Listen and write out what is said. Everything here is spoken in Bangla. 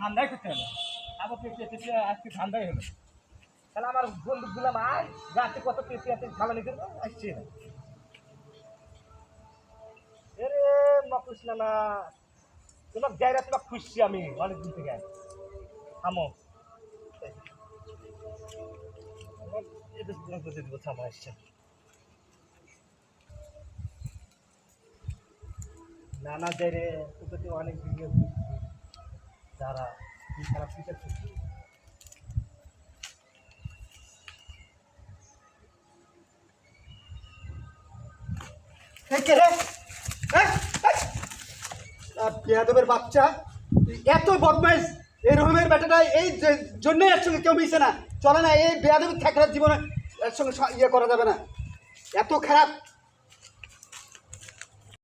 ধান্দাই করতে হলো আবার পেঁপে পেঁপে আজকে ধান্দাই হলো। তাহলে আমার বন্ধু গুলাম আয় গাছে কত পেঁপে আছে ঝালানি করব আসছে। না এরে না তোমার জায়গা তোমার খুশি আমি অনেকদিন থেকে। থামো। এদের তোমার থামো আসছে না না যাই রে তোকে তো অনেক ভিডিও যারা খারাপ কিছু করছি এই কে রে এই, এই! আহ, বেয়াদবের বাচ্চা এত বদমাইশ এই রহিমের বেটাটা এই জন্যই এর সঙ্গে কেউ মিশে না। চলে না এই বেয়াদবি থাকলে জীবনে এর সঙ্গে স- ইয়ে করা যাবে না। এত খারাপ।